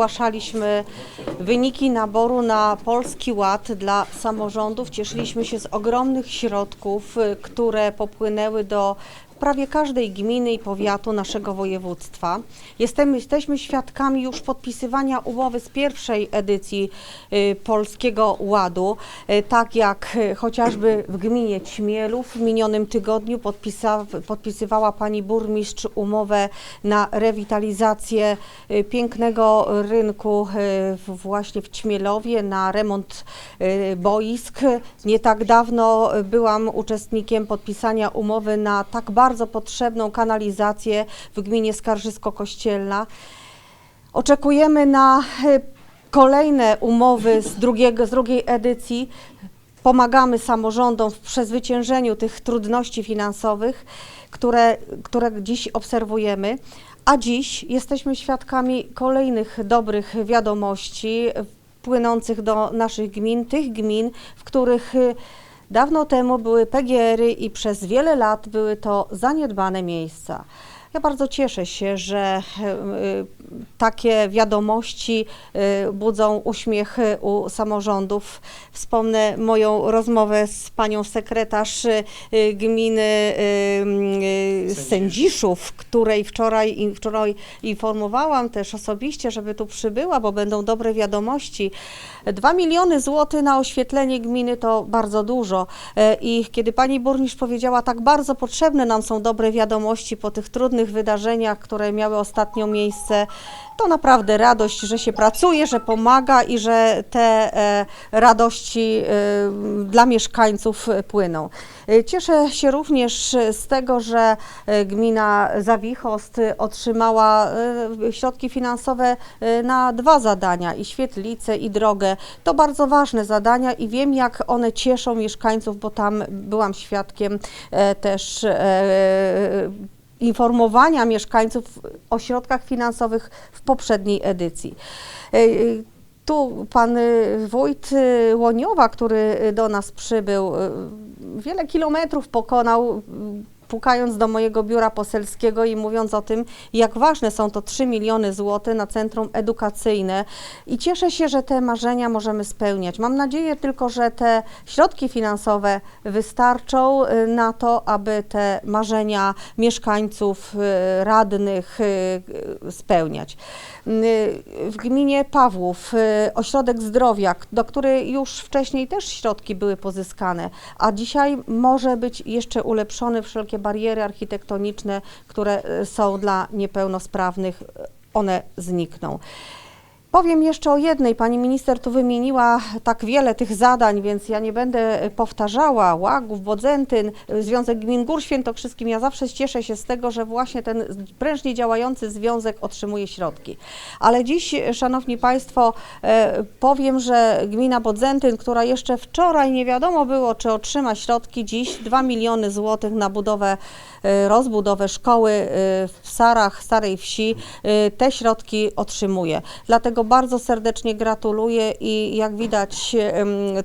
ogłaszaliśmy wyniki naboru na Polski Ład dla samorządów, cieszyliśmy się z ogromnych środków, y, które popłynęły do prawie każdej gminy i powiatu naszego województwa. Jestem, jesteśmy świadkami już podpisywania umowy z pierwszej edycji y, Polskiego Ładu, y, tak jak y, chociażby w gminie Ćmielów w minionym tygodniu podpisa, podpisywała pani burmistrz umowę na rewitalizację pięknego rynku właśnie w Ćmielowie, na remont boisk. Nie tak dawno byłam uczestnikiem podpisania umowy na tak bardzo potrzebną kanalizację w gminie Skarżysko-Kościelna. Oczekujemy na y, kolejne umowy z, drugiego, z drugiej edycji. Pomagamy samorządom w przezwyciężeniu tych trudności finansowych, które, które dziś obserwujemy. A dziś jesteśmy świadkami kolejnych dobrych wiadomości y, płynących do naszych gmin, tych gmin, w których y, dawno temu były PGR-y i przez wiele lat były to zaniedbane miejsca. Ja bardzo cieszę się, że y, takie wiadomości y, budzą uśmiech u samorządów. Wspomnę moją rozmowę z panią sekretarz y, gminy Sędziszów, której wczoraj, wczoraj informowałam też osobiście, żeby tu przybyła, bo będą dobre wiadomości. 2 miliony złotych na oświetlenie gminy to bardzo dużo. E, I kiedy pani burmistrz powiedziała, tak bardzo potrzebne nam są dobre wiadomości po tych trudnych wydarzeniach, które miały ostatnio miejsce, to naprawdę radość, że się pracuje, że pomaga i że te e, radości e, dla mieszkańców płyną. E, Cieszę się również z tego, że gmina Zawichost otrzymała środki finansowe na dwa zadania i świetlicę i drogę. To bardzo ważne zadania i wiem jak one cieszą mieszkańców, bo tam byłam świadkiem też informowania mieszkańców o środkach finansowych w poprzedniej edycji. E, e, Tu pan y, wójt Łoniowa, który do nas przybył, wiele kilometrów pokonał, pukając do mojego biura poselskiego i mówiąc o tym, jak ważne są to 3 miliony złotych na centrum edukacyjne. I cieszę się, że te marzenia możemy spełniać. Mam nadzieję tylko, że te środki finansowe wystarczą y, na to, aby te marzenia mieszkańców, y, radnych y, spełniać. W gminie Pawłów ośrodek zdrowia, do której już wcześniej też środki były pozyskane, a dzisiaj może być jeszcze ulepszony wszelkie bariery architektoniczne, które y, są dla niepełnosprawnych, y, one znikną. Powiem jeszcze o jednej. Pani minister tu wymieniła tak wiele tych zadań, więc ja nie będę powtarzała. Łagów, Bodzentyn, Związek Gmin Gór Świętokrzyskim. Ja zawsze cieszę się z tego, że właśnie ten prężnie działający związek otrzymuje środki. Ale dziś, Szanowni Państwo, e, powiem, że gmina Bodzentyn, która jeszcze wczoraj nie wiadomo było, czy otrzyma środki, dziś 2 miliony złotych na budowę, e, rozbudowę szkoły e, w Sarach, Starej Wsi, te środki otrzymuje. Dlatego bardzo serdecznie gratuluję i jak widać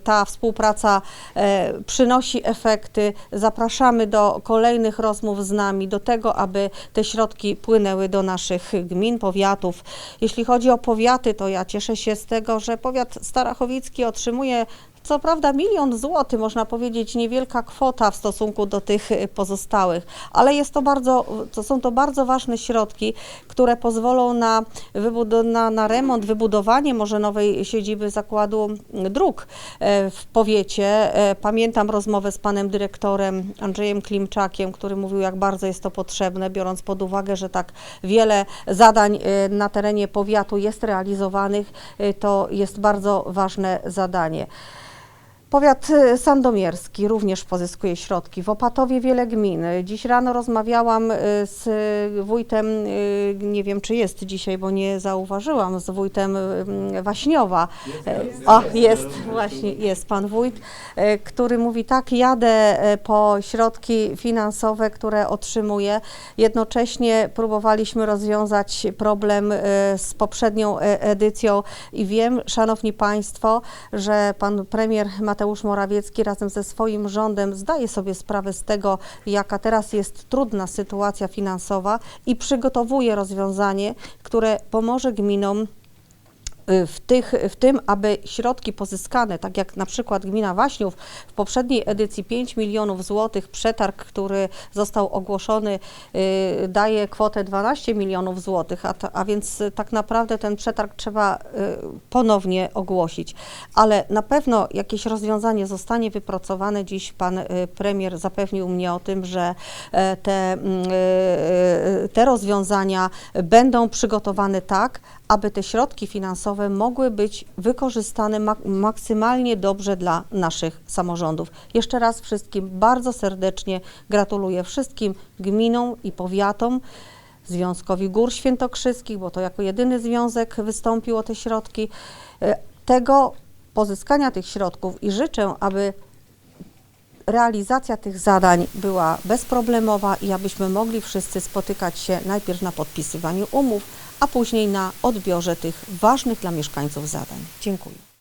ta współpraca e, przynosi efekty. Zapraszamy do kolejnych rozmów z nami, do tego, aby te środki płynęły do naszych gmin, powiatów. Jeśli chodzi o powiaty, to ja cieszę się z tego, że powiat starachowicki otrzymuje co prawda milion złotych, można powiedzieć niewielka kwota w stosunku do tych y, pozostałych, ale jest to bardzo, to są to bardzo ważne środki, które pozwolą na, na, na remont, wybudowanie może nowej siedziby zakładu dróg e, w powiecie. E, Pamiętam rozmowę z panem dyrektorem Andrzejem Klimczakiem, który mówił, jak bardzo jest to potrzebne, biorąc pod uwagę, że tak wiele zadań e, na terenie powiatu jest realizowanych, to jest bardzo ważne zadanie. Powiat y, sandomierski również pozyskuje środki. W Opatowie wiele gmin. Dziś rano rozmawiałam y, z wójtem, y, nie wiem czy jest dzisiaj, bo nie zauważyłam, z wójtem Waśniowa. O, jest, właśnie, jest pan wójt, który mówi tak, jadę po środki finansowe, które otrzymuję. Jednocześnie próbowaliśmy rozwiązać problem z poprzednią e, edycją i wiem, szanowni państwo, że pan premier Mateusz Morawiecki razem ze swoim rządem zdaje sobie sprawę z tego, jaka teraz jest trudna sytuacja finansowa i przygotowuje rozwiązanie, które pomoże gminom w, tych, w tym, aby środki pozyskane, tak jak na przykład gmina Waśniów w poprzedniej edycji 5 milionów złotych, przetarg, który został ogłoszony, y, daje kwotę 12 milionów złotych, a, a więc y, tak naprawdę ten przetarg trzeba y, ponownie ogłosić. Ale na pewno jakieś rozwiązanie zostanie wypracowane. Dziś pan y, premier zapewnił mnie o tym, że e, te, mm, y, y, te rozwiązania będą przygotowane tak, aby te środki finansowe mogły być wykorzystane mak- maksymalnie dobrze dla naszych samorządów. Jeszcze raz wszystkim bardzo serdecznie gratuluję wszystkim gminom i powiatom. Związkowi Gór Świętokrzyskich, bo to jako jedyny związek wystąpił o te środki, e, tego pozyskania tych środków i życzę, aby realizacja tych zadań była bezproblemowa i abyśmy mogli wszyscy spotykać się najpierw na podpisywaniu umów, a później na odbiorze tych ważnych dla mieszkańców zadań. Dziękuję.